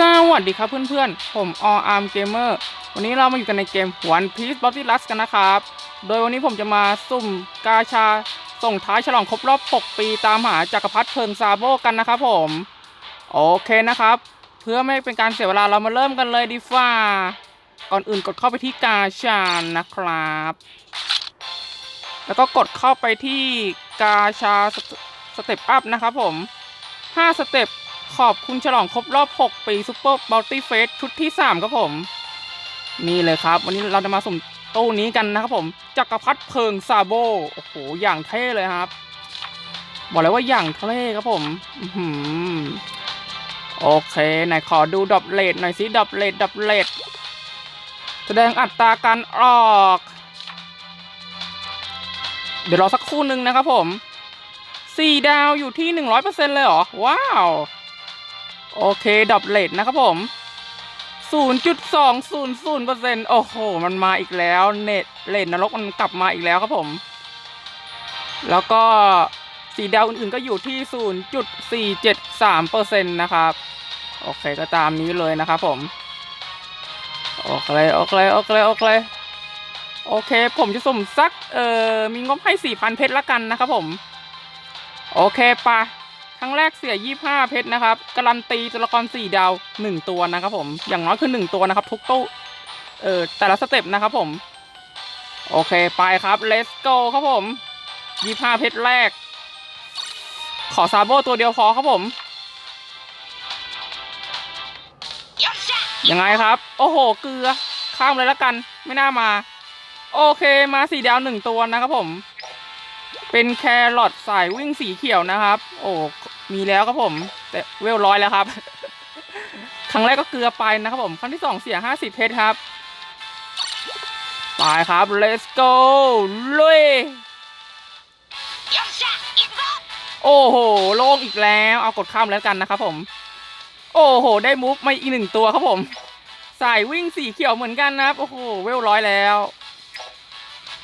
สวัสดีครับเพื่อนๆ ผมออาร์มเกมเมอร์วันนี้เรามาอยู่กันในเกม One Piece b o t y Lust กันนะครับ โดยวันนี้ผมจะมาสุ่มกาชาส่งท้ายฉลองครบรอบ 6 ปีตามหาจักรพรรดิเพิงซาโบกันนะครับผม โอเคนะครับ เพื่อไม่เป็นการเสียเวลาเรามาเริ่มกันเลยดีฟ้าก่อนอื่นกดเข้าไปที่กาชานะครับ แล้วก็กดเข้าไปที่กาชาสเต็ปอัพนะครับผม 5 สเต็ป ขอบคุณฉลองครบรอบ 6 ปีซูเปอร์บัลตี้เฟสชุดที่ 3 ครับผม นี่เลยครับ วันนี้เราจะมาสุ่มตู้นี้กันนะครับผมจักรพรรดิเพิงซาโบโอ้โห อย่างเท่เลยครับ บอกเลยว่าอย่างเท่ครับผมหือโอเคไหนขอดูดอบเลดหน่อยสิดอบเลดดอบเลดแสดงอัตราการออก เดี๋ยวรอสักครู่นึงนะครับผมสี่ดาวอยู่ที่หนึ่งร้อยเปอร์เซ็นเลยเหรอ ว้าว โอเคดับเลทนะครับผมศูนย์จุดสองศูนย์ศูนย์เปอร์เซ็นโอ้โห มันมาอีกแล้วเน็ตเลทนรกมันกลับมาอีกแล้วครับผม แล้วก็สีดาวอื่นๆก็อยู่ที่ศูนย์จุดสี่เจ็ดสามเปอร์เซ็นต์นะครับ โอเคก็ตามนี้เลยนะครับผม โอเคโอเคโอเคโอเคโอเค ผมจะสุ่มสัก เอ่อ มีงบให้สี่พันเพชรละกันนะครับผม โอเคปะ ครั้งแรกเสีย 25 เพชรนะครับ การันตีตัวละคร 4 ดาว 1 ตัวนะครับผม อย่างน้อยคือ 1 ตัวนะครับ ทุกตู้ เออแต่ละสเต็ปนะครับผม โอเค ไปครับ let's go ครับผม 25 เพชรแรก ขอซาโบตัวเดียวพอครับผม ยังไงครับ โอ้โห เกลือ ข้ามเลยละกัน ไม่น่ามา โอเค มาสี่ดาวหนึ่งตัวนะครับผมเป็นแครอทสายวิ่งสีเขียวนะครับ โอ้ มีแล้วครับผม แต่เวลร้อยแล้วครับ ครั้งแรกก็เกลือไปนะครับผม ครั้งที่สองเสียห้าสิบเพชรครับ ไปครับ let's go ลุยโอ้โห โล่งอีกแล้ว เอากดข้ามแล้วกันนะครับผม โอ้โห ได้มูฟมาอีกหนึ่งตัวครับผม สายวิ่งสีเขียวเหมือนกันนะครับ โอ้โห เวลร้อยแล้ว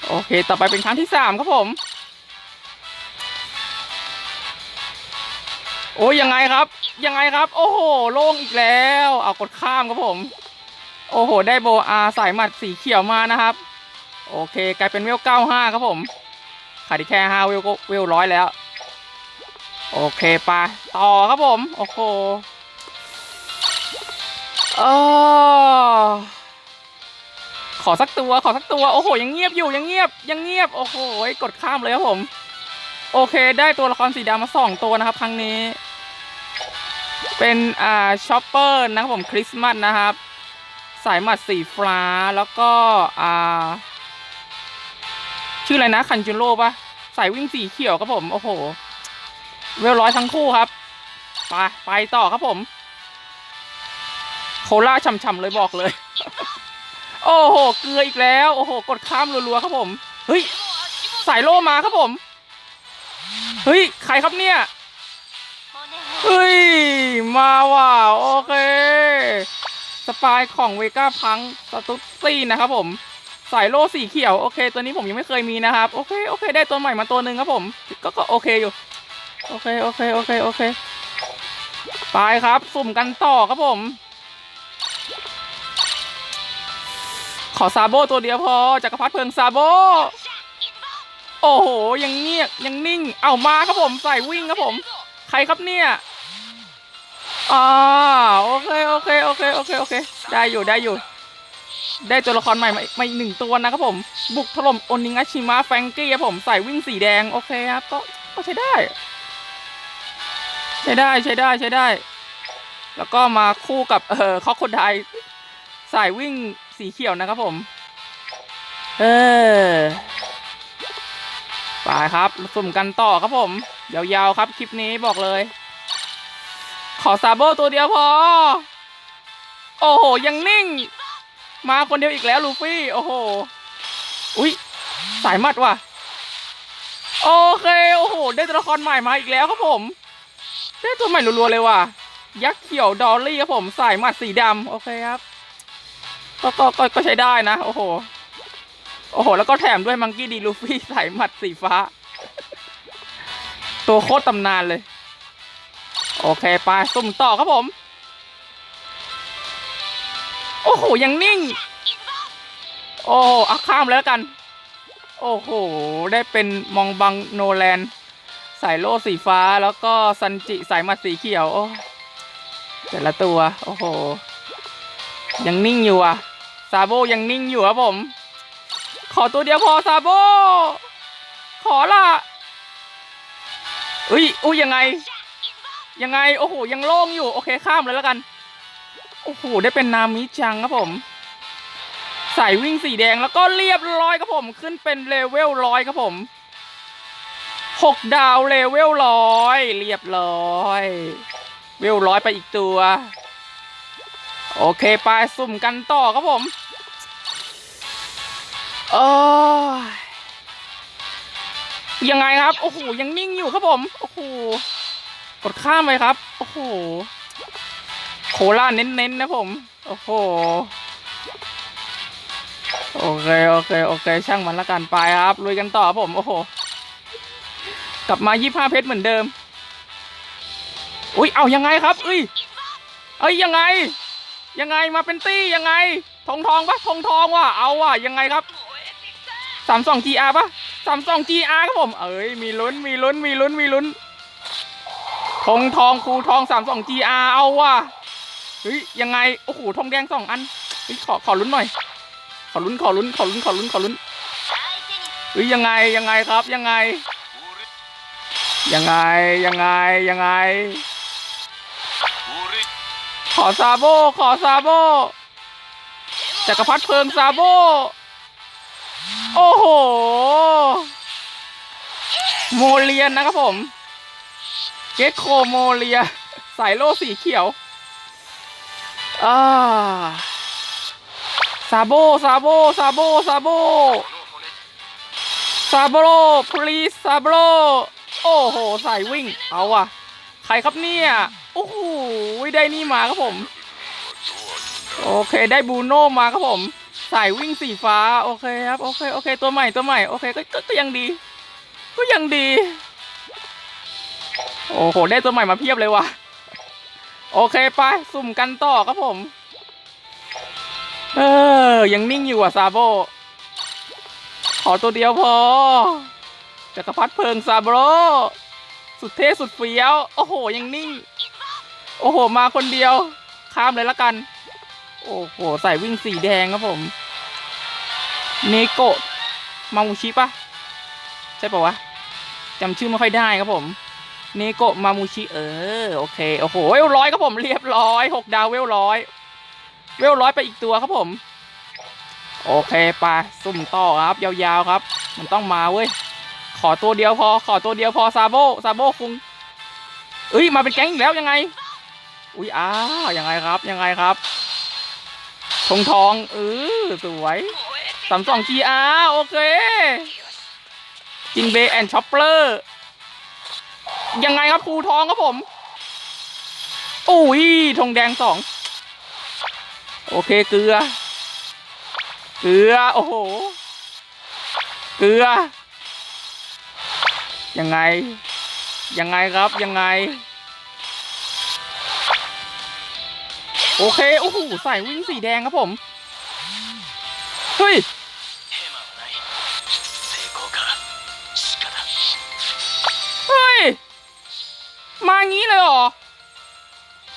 โอเค ต่อไปเป็นครั้งที่สามครับผม โอ้ยยังไงครับ ยังไงครับ โอ้โหโล่งอีกแล้ว เอากดข้ามครับผม โอ้โห ได้โบอาสายหมัดสีเขียวมานะครับ โอเคกลายเป็นเวลเก้าห้าครับผมขาดอีกแค่ห้าเวลก็เวลร้อยแล้ว โอเคไปต่อครับผม โอ้โหออขอสักตัวขอสักตัว โอ้โห ยังเงียบอยู่ยังเงียบยังเงียบ โอ้โหกดข้ามเลยครับผม โอเค ได้ตัวละครสีดำมาสองตัวนะครับ ครั้งนี้ เป็นอ่าช็อปเปอร์นะครับผมคริสต์มาสนะครับ สายหมัดสีฟ้าแล้วก็อ่าชื่ออะไรนะคันจูโร่ปะสายวิ่งสีเขียวครับผม โอ้โห เวลร้อยทั้งคู่ครับไปไปต่อครับผม โคล่าช่ำๆเลยบอกเลย โอ้โห เกลืออีกแล้ว โอ้โห กดข้ามรัวๆครับผม เฮ้ย สายโลมาครับผม เฮ้ย ใครครับเนี่ย เฮ้ย มาว่ะโอเค สปายของเวก้าพังสตุตซี่นะครับผมสายโล่สีเขียวโอเค ตัวนี้ผมยังไม่เคยมีนะครับ โอเคโอเค ได้ตัวใหม่มาตัวหนึ่งครับผม ก็ก็โอเคอยู่ โอเคโอเคโอเคโอเค ไปครับสุ่มกันต่อครับผม ขอซาโบตัวเดียวพอจักรพรรดิเพลิงซาโบโอ้โหยังเงียบยังนิ่ง เอามาครับผมใส่วิ่งครับผม ใครครับเนี่ยอ่าโอเคโอเคโอเคโอเคโอเค ได้อยู่ได้อยู่ ได้ตัวละครใหม่มาอีกหนึ่งตัวนะครับผม บุกถล่มโอนิงาชิมะแฟรงกี้ครับผมใส่วิ่งสีแดงโอเคครับก็ก็ใช้ได้ ใช้ได้ใช้ได้ใช้ได้ แล้วก็มาคู่กับเอ่อคอคโคไดสายวิ่งสีเขียวนะครับผม เออ ไปครับสุ่มกันต่อครับผม ยาวๆครับคลิปนี้บอกเลย ขอซาโบตัวเดียวพอ โอ้โห ยังนิ่ง มาคนเดียวอีกแล้วลูฟี่ โอ้โห อุ้ยสายมัดว่ะ โอเค โอ้โห ได้ตัวละครใหม่มาอีกแล้วครับผม ได้ตัวใหม่รัวๆเลยว่ะ ยักษ์เขียวดอลลี่ครับผม สายมัดสีดำโอเคครับ ก็ก็ก็ก็ใช้ได้นะ โอ้โห โอ้โห แล้วก็แถมด้วยมังกี้ดีลูฟี่สายหมัดสีฟ้า ตัวโคตรตำนานเลย โอเคไปสุ่มต่อครับผม โอ้โห ยังนิ่ง โอ้อาข้ามเลยแล้วกัน โอ้โห ได้เป็นมองบังโนแลนสายโล่สีฟ้าแล้วก็ซันจิสายหมัดสีเขียว โอ้แต่ละตัว โอ้โห ยังนิ่งอยู่อะ ซาโบยังนิ่งอยู่ครับผม ขอตัวเดียวพอซาโบ ขอละอุ้ยอุ้ยยังไง ยังไง โอ้โห ยังโล่งอยู่ โอเค ข้ามเลยแล้วกัน โอ้โห ได้เป็นนามิจังครับผม ใส่วิ่งสีแดงแล้วก็เรียบร้อยครับผม ขึ้นเป็นเลเวลร้อยครับผมหกดาวเลเวลร้อยเรียบร้อย เวลร้อยไปอีกตัว โอเค ไปสุ่มกันต่อครับผม เออยังไงครับ โอ้โห ยังนิ่งอยู่ครับผม โอ้โห กดข้ามไปครับ โอ้โห โคล่าเน้นๆนะผม โอ้โห โอเค โอเค โอเค ช่างมันละกันไปครับ ลุยกันต่อผม โอ้โห กลับมายี่ห้าเพชรเหมือนเดิม อุ้ย เอายังไงครับ อุ้ย เอ้ย ยังไง ยังไง มาเป็นตี้ยังไง ทองทองปะทองทองว่ะ เอาว่ะ ยังไงครับ สามสอง GR ปะสามสอง GR ครับผม เอ้ย มีลุ้น มีลุ้น มีลุ้น มีลุ้น ทองทองครูทองสามสอง GR เอาว่ะ เฮ้ย ยังไง โอ้โห ทองแดงสองอัน เฮ้ย ขอ ขอลุ้นหน่อย ขอลุ้น ขอลุ้น ขอลุ้น ขอลุ้น ขอลุ้น เฮ้ย ยังไง ยังไงครับ ยังไง ยังไง ยังไง ยังไง ขอซาโบ ขอซาโบจักรพรรดิเพลิงซาโบ โอ้โห โมเลียนนะครับผม เกตโคโมเลีย สายโล่สีเขียวอ่าซาโบ ซาโบ ซาโบ ซาโบ ซาโบโรพลีซาโบโรโอ้โห สายวิ่ง เอาว่ะใครครับเนี่ย โอ้โห ได้นี่มาครับผม โอเค ได้บูโน่มาครับผม สายวิ่งสีฟ้า โอเคครับ โอเค โอเค ตัวใหม่ตัวใหม่ โอเคก็ก็ก็ยังดี ก็ยังดี โอ้โห ได้ตัวใหม่มาเพียบเลยว่ะ โอเคไป สุ่มกันต่อครับผม เออ ยังนิ่งอยู่อะซาโบ ขอตัวเดียวพอ จักรพรรดิเพลิงซาโบ สุดเท่สุดเฟี้ยว โอ้โห ยังนิ่ง โอ้โห มาคนเดียว ข้ามเลยละกัน โอ้โหใส่วิ่งสีแดงครับผมเนโกะมามูชิปะใช่ปะวะจำชื่อไม่ค่อยได้ครับผมเนโกะมามูชิเออโอเคโอ้โหเวลร้อยครับผมเรียบร้อยหกดาวเวลร้อยเวลร้อยไปอีกตัวครับผม โอเคไปสุ่มต่อครับ ยาวๆครับ มันต้องมาเว้ยขอตัวเดียวพอ ขอตัวเดียวพอซาโบซาโบคุงเอ้ยมาเป็นแก๊งอีกแล้วยังไง อุ้ยอ้าวยังไงครับยังไงครับ ทองทองเออสวยสามสอง GR โอเค จินเบย์แอนช็อปเปอร์ยังไงครับภูทองครับผมอุ้ยทองแดงสองโอเคเกลือ เกลือ โอ้โห เกลือ ยังไง ยังไงครับยังไง โอเค โอ้โหใส่วิ่งสีแดงครับผม เฮ้ย เฮ้ย มางี้เลยเหรอ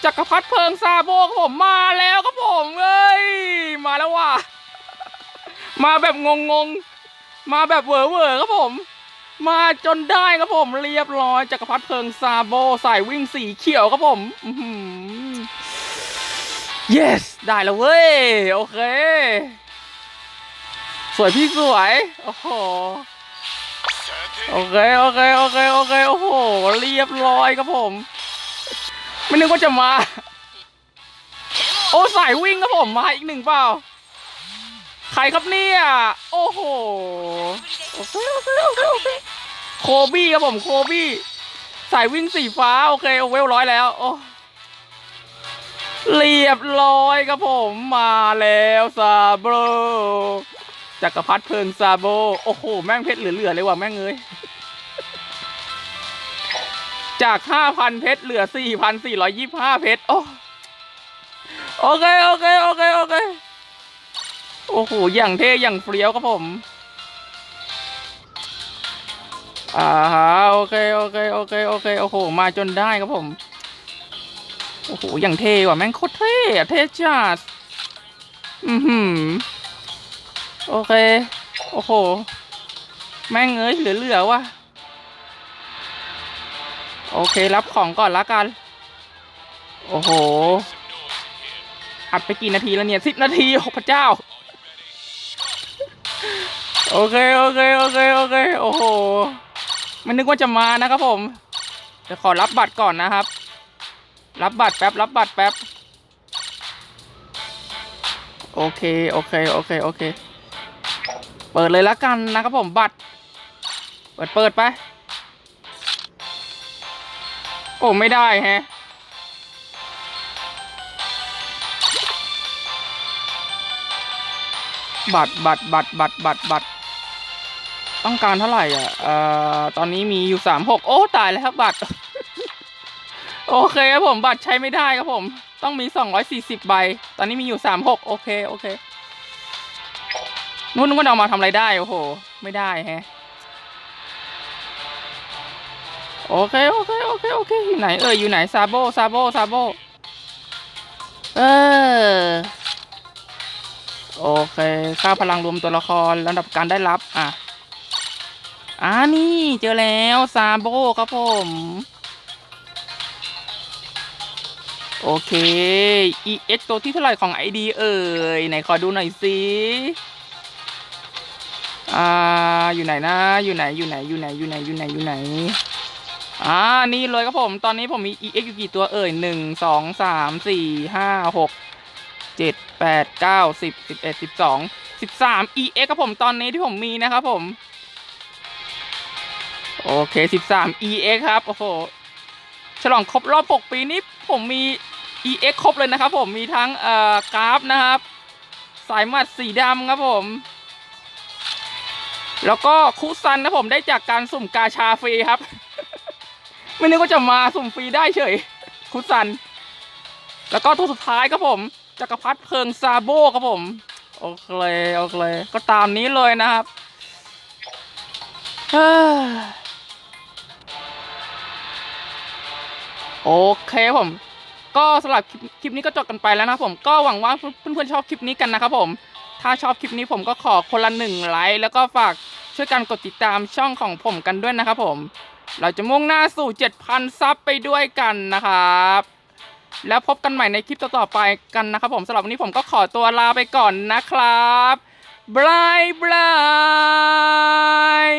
จักรพรรดิเพิงซาโบครับผมมาแล้วครับผมเอ้ย มาแล้วว่ะ มาแบบงงๆ มาแบบเวอร์เวอร์ครับผม มาจนได้ครับผม เรียบร้อยจักรพรรดิเพิงซาโบใสายวิ่งสีเขียวครับผม อื yes ได้แล้วเว้ย โอเค สวยพี่สวย โอ้โห โอเค โอเค โอเค โอเค โอ้โห เรียบร้อยครับผม ไม่นึกว่าจะมา โอ้สายวิ่งครับผม มาอีกหนึ่งเปล่า ใครครับเนี่ย โอ้โหโอเคโอเคโอเคโอเคโคบี้ครับผม โคบี้ สายวิ่งสีฟ้า โอเค โอเวลร้อยแล้ว โอ้ เรียบร้อยครับผมมาแล้วซาโบจักรพรรดิเพลิงซาโบโอ้โห แม่งเพชรเหลือๆเลยว่ะแม่งเอ้ยจาก 5,000 เพชรเหลือ 4,425 เพชรโอ้โอเค โอเค โอเค โอเค โอ้โห อย่างเท่ อย่างเฟี้ยวครับผม อ่าฮะโอเค โอเค โอเค โอเค โอ้โห มาจนได้ครับผม โอ้โห อย่างเท่ว่ะแม่งโคตรเท่อะเท่จัด อือหือ โอเค โอ้โห แม่งเอ้ยเหลือๆว่ะ โอเค รับของก่อนละกัน โอ้โห อัดไปกี่นาทีแล้วเนี่ยสิบนาทีโอ้พระเจ้า โอเค โอเค โอเค โอเค โอ้โหไม่นึกว่าจะมานะครับผม เดี๋ยวขอรับบัตรก่อนนะครับ รับบัตรแป๊บรับบัตรแป๊บโอเคโอเคโอเคโอเค เปิดเลยละกันนะครับผมบัตร เปิดเปิดไป โอ้ไม่ได้แฮะบัตรบัตรบัตรบัตรบัตรบัตรต้องการเท่าไหร่อะเอ่อตอนนี้มีอยู่สามหกโอ้ตายแล้วครับบัตร โอเคครับผมบัตรใช้ไม่ได้ครับผม ต้องมีสองร้อยสี่สิบใบ ตอนนี้มีอยู่สามหกโอเค โอเคนู้นก็เอามาทำอะไรได้ โอ้โห ไม่ได้แฮะ โอเค โอเค โอเค โอเค อยู่ไหน เออ อยู่ไหน ซาโบ ซาโบ ซาโบ เออ โอเค ค่าพลังรวมตัวละครระดับการได้รับ อะ อ่านี่ เจอแล้ว ซาโบครับผม โอเค EX ตัวที่เท่าไหร่ของ ID เอ่ยไหนขอดูหน่อยสิอ่าอยู่ไหนนะ อยู่ไหนอยู่ไหนอยู่ไหนอยู่ไหนอยู่ไหนอยู่ไหนอ่านี่เลยครับผมตอนนี้ผมมี EX อยู่กี่ตัวเอ่ยหนึ่งสองสามสี่ห้าหกเจ็ดแปดเก้าสิบสิบเอ็ดสิบสองสิบสาม EX ครับผมตอนนี้ที่ผมมีนะครับผม โอเคสิบสาม EX ครับโอ้โหฉลองครบรอบหกปีนี้ผมมี EX ครบเลยนะครับผมมีทั้งเอ่อกราฟนะครับ สายหมัดสีดำครับผม แล้วก็คุซันนะผมได้จากการสุ่มกาชาฟรีครับ ไม่นึกว่าจะมาสุ่มฟรีได้เฉยคุซัน แล้วก็ตัวสุดท้ายครับผมจักรพรรดิเพลิงซาโบครับผม โอเคโอเคก็ตามนี้เลยนะครับโอเคผม ก็สำหรับคลิปนี้ก็จบกันไปแล้วนะครับผมก็หวังว่าเพื่อนๆชอบคลิปนี้กันนะครับผม ถ้าชอบคลิปนี้ผมก็ขอคนละหนึ่งไลค์แล้วก็ฝากช่วยกันกดติดตามช่องของผมกันด้วยนะครับผม เราจะมุ่งหน้าสู่ 7,000 ซับไปด้วยกันนะครับ แล้วพบกันใหม่ในคลิปต่อๆไปกันนะครับผมสำหรับวันนี้ผมก็ขอตัวลาไปก่อนนะครับบายบาย